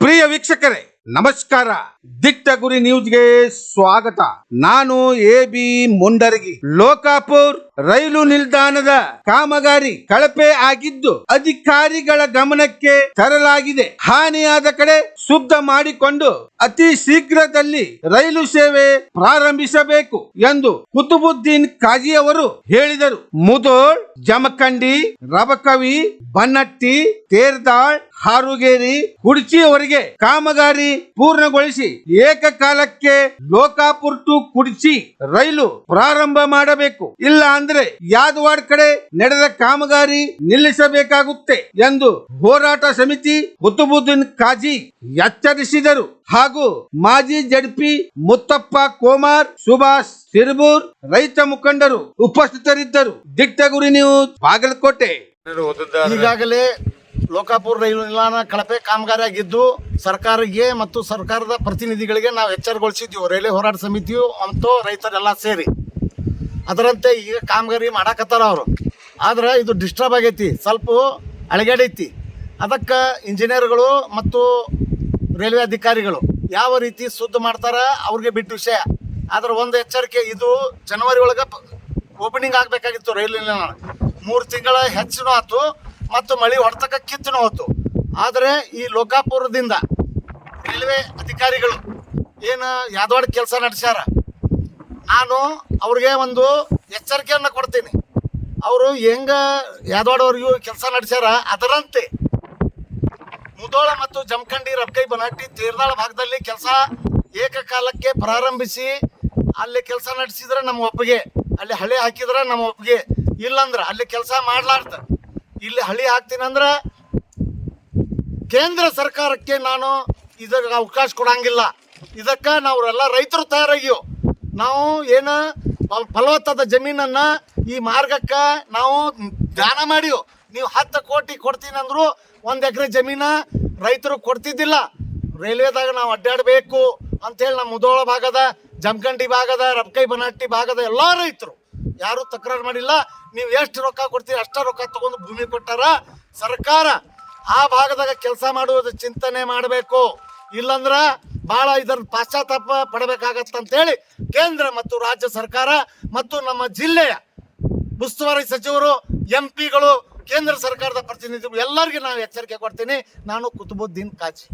ಪ್ರಿಯ ವೀಕ್ಷಕರೇ ನಮಸ್ಕಾರ. ದಿಟ್ಟ ಗುರಿ ನ್ಯೂಸ್ಗೆ ಸ್ವಾಗತ. ನಾನು ಎ ಬಿ ಮುಂಡರಗಿ ಲೋಕಾಪುರ್. ರೈಲು ನಿಲ್ದಾಣದ ಕಾಮಗಾರಿ ಕಳಪೆ ಆಗಿದ್ದು ಅಧಿಕಾರಿಗಳ ಗಮನಕ್ಕೆ ತರಲಾಗಿದೆ. ಹಾನಿಯಾದ ಕಡೆ ಶುದ್ಧ ಮಾಡಿಕೊಂಡು ಅತಿ ಶೀಘ್ರದಲ್ಲಿ ರೈಲು ಸೇವೆ ಪ್ರಾರಂಭಿಸಬೇಕು ಎಂದು ಕುತುಬುದ್ದೀನ್ ಕಾಜಿ ಅವರು ಹೇಳಿದರು. ಮುದೋಳ್ ಜಮಖಂಡಿ, ರಬಕವಿ, ಬನ್ನಟ್ಟಿ, ತೇರ್ದಾಳ್, ಹಾರುಗೇರಿ, ಕುಡ್ಚಿಯವರೆಗೆ ಕಾಮಗಾರಿ ಪೂರ್ಣಗೊಳಿಸಿ ಏಕಕಾಲಕ್ಕೆ ಲೋಕಾಪುರ್ ಟು ಕುಡ್ಚಿ ರೈಲು ಪ್ರಾರಂಭ ಮಾಡಬೇಕು. ಇಲ್ಲ ಅಂದ್ರೆ ಯಾದವಾಡ್ ಕಡೆ ನಡೆದ ಕಾಮಗಾರಿ ನಿಲ್ಲಿಸಬೇಕಾಗುತ್ತೆ ಎಂದು ಹೋರಾಟ ಸಮಿತಿ ಕುತುಬುದ್ದೀನ್ ಕಾಜಿ ಎಚ್ಚರಿಸಿದರು. ಹಾಗೂ ಮಾಜಿ ಜಡ್ಪಿ ಮುತ್ತಪ್ಪ ಕೋಮಾರ್, ಸುಭಾಷ್ ಸಿರ್ಬೂರ್ ರೈತ ಮುಖಂಡರು ಉಪಸ್ಥಿತರಿದ್ದರು. ದಿಟ್ಟಗುರಿ ನ್ಯೂಸ್ ಬಾಗಲಕೋಟೆ. ಈಗಾಗಲೇ ಲೋಕಾಪುರ ರೈಲು ನಿಲ್ದಾಣ ಕಳಪೆ ಕಾಮಗಾರಿ ಆಗಿದ್ದು, ಸರ್ಕಾರಕ್ಕೆ ಮತ್ತು ಸರ್ಕಾರದ ಪ್ರತಿನಿಧಿಗಳಿಗೆ ನಾವು ಎಚ್ಚರಗೊಳಿಸಿದ್ದೀವಿ. ರೈಲ್ವೆ ಹೋರಾಟ ಸಮಿತಿಯು ಮತ್ತು ರೈತರೆಲ್ಲ ಸೇರಿ. ಅದರಂತೆ ಈಗ ಕಾಮಗಾರಿ ಮಾಡಾಕತ್ತಾರ ಅವರು. ಆದ್ರೆ ಇದು ಡಿಸ್ಟರ್ಬ್ ಆಗೈತಿ. ಸ್ವಲ್ಪ ಅಳಗ್ಯಾಡೈತಿ ಅದಕ್ಕೆ ಇಂಜಿನಿಯರ್ಗಳು ಮತ್ತು ರೈಲ್ವೆ ಅಧಿಕಾರಿಗಳು ಯಾವ ರೀತಿ ಶುದ್ಧ ಮಾಡ್ತಾರ ಅವ್ರಿಗೆ ಬಿಟ್ಟು ವಿಷಯ. ಆದ್ರೆ ಒಂದು ಎಚ್ಚರಿಕೆ ಇದು ಜನವರಿ ಒಳಗೆ ಓಪನಿಂಗ್ ಆಗಬೇಕಾಗಿತ್ತು ರೈಲ್ವೆ ನಿಲ್ದಾಣ ಮೂರು ತಿಂಗಳ ಹೆಚ್ಚಿನೂ ಆಯ್ತು ಮತ್ತು ಮಳೆ ಹೊಡೆತಕ್ಕ ಕಿತ್ತನೂ ಹೋಯ್ತು ಆದರೆ ಈ ಲೋಕಾಪುರದಿಂದ ರೈಲ್ವೆ ಅಧಿಕಾರಿಗಳು ಏನು ಯಾದವಾಡ ಕೆಲಸ ನಡೆಸ್ಯಾರ. ನಾನು ಅವ್ರಿಗೆ ಒಂದು ಎಚ್ಚರಿಕೆಯನ್ನು ಕೊಡ್ತೀನಿ. ಅವರು ಹೆಂಗ ಯಾದವಾಡವ್ರಿಗೂ ಕೆಲಸ ನಡೆಸ್ಯಾರ ಅದರಂತೆ. ಮುದೋಳ ಮತ್ತು ಜಮಖಂಡಿ ರಬ್ಕೈ ಬನಾಟಿ ತೀರ್ದಾಳ ಭಾಗದಲ್ಲಿ ಕೆಲಸ ಏಕಕಾಲಕ್ಕೆ ಪ್ರಾರಂಭಿಸಿ ಅಲ್ಲಿ ಕೆಲಸ ನಡೆಸಿದ್ರೆ ನಮ್ಮ ಒಪ್ಪಿಗೆ. ಅಲ್ಲಿ ಹಳಿ ಹಾಕಿದ್ರೆ ನಮ್ಮ ಒಪ್ಪಿಗೆ. ಇಲ್ಲಂದ್ರೆ ಅಲ್ಲಿ ಕೆಲಸ ಮಾಡ್ಲಾರ್ದ. ಇಲ್ಲಿ ಹಳಿ ಹಾಕ್ತೀನಂದ್ರೆ ಕೇಂದ್ರ ಸರ್ಕಾರಕ್ಕೆ ನಾನು ಇದಕ್ಕೆ ಅವಕಾಶ ಕೊಡಂಗಿಲ್ಲ. ಇದಕ್ಕೆ ನಾವೆಲ್ಲ ರೈತರು ತಯಾರಾಗಿವು ನಾವು ಏನು ಫಲ- ಫಲವತ್ತಾದ ಜಮೀನನ್ನು ಈ ಮಾರ್ಗಕ್ಕೆ ನಾವು ದಾನ ಮಾಡಿವು ನೀವು ಹತ್ತು ಕೋಟಿ ಕೊಡ್ತೀನಿ ಅಂದ್ರು ಒಂದು ಎಕರೆ ಜಮೀನ ರೈತರು ಕೊಡ್ತಿದ್ದಿಲ್ಲ. ರೈಲ್ವೆದಾಗ ನಾವು ಅಡ್ಡಾಡಬೇಕು ಅಂತೇಳಿ ನಮ್ಮ ಮುದೋಳ ಭಾಗದ, ಜಮಖಂಡಿ ಭಾಗದ, ರಬ್ಕೈ ಬನಹಟ್ಟಿ ಭಾಗದ ಎಲ್ಲ ರೈತರು ಯಾರು ತಕರಾರು ಮಾಡಿಲ್ಲ. ನೀವು ಎಷ್ಟು ರೊಕ್ಕ ಕೊಡ್ತೀರಿ ಅಷ್ಟ ರೊಕ್ಕ ತಗೊಂಡು ಭೂಮಿ ಕೊಟ್ಟಾರ ಸರ್ಕಾರ. ಆ ಭಾಗದಾಗ ಕೆಲಸ ಮಾಡುವುದು ಚಿಂತನೆ ಮಾಡಬೇಕು. ಇಲ್ಲಂದ್ರ ಬಹಳ ಇದರ ಪಾಶ್ಚಾತ್ತಾಪ ಪಡಬೇಕಾಗತ್ತಂತೇಳಿ ಕೇಂದ್ರ ಮತ್ತು ರಾಜ್ಯ ಸರ್ಕಾರ ಮತ್ತು ನಮ್ಮ ಜಿಲ್ಲೆಯ ಉಸ್ತುವಾರಿ ಸಚಿವರು ಎಂ ಪಿಗಳು ಕೇಂದ್ರ ಸರ್ಕಾರದ ಪ್ರತಿನಿಧಿಗಳು ಎಲ್ಲರಿಗೂ ನಾನು ಎಚ್ಚರಿಕೆ ಕೊಡ್ತೀನಿ. ನಾನು ಕುತುಬುದ್ದೀನ್ ಕಾಜಿ.